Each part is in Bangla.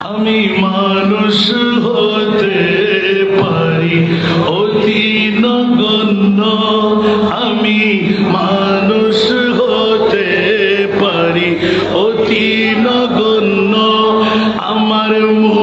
আমি মানুষ হতে পারি অতি নগণ্য। আমি মানুষ হতে পারি অতি নগণ্য। আমার মনি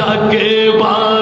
जाके बाहर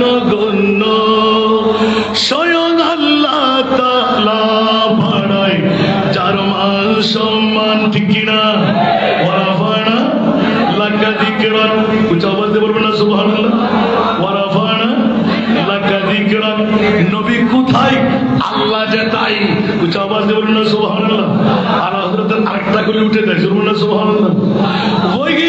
নগণ্য স্বয়ং আল্লাহ ভাড়ায় যার মান সম্মান ঠিক কিনা ওরা ভাড়া লাকা দিকরান উচ্চ আওয়াজ দিয়ে না সুবহানাল্লাহ ওরা ভাড়া লাকা দিকরান নবী কোথায় আল্লাহ যে তাই উচ্চ আওয়াজ দিয়ে না সুবহানাল্লাহ আর হযরত আরেকটা করে উঠে দেয় বলবেন না সুবহানাল্লাহ ওহি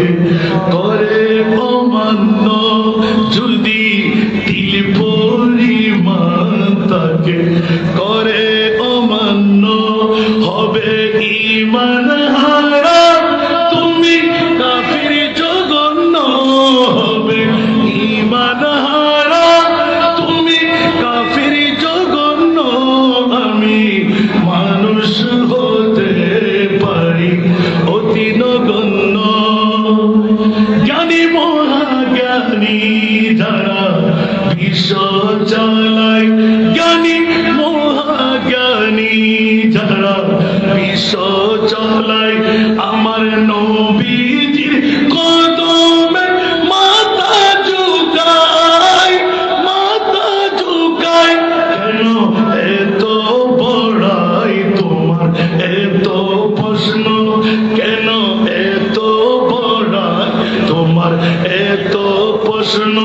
তাকে করে অমান্য যদি দিল পরিমাণ তাকে করে অমান্য হবে ইমান হারা জ্ঞানী মহাজ্ঞানী যারা বিশ্ব চালায়। জ্ঞানী মহাজ্ঞানী যারা বিশ্ব চালায়। আমার নৌ تو پرشن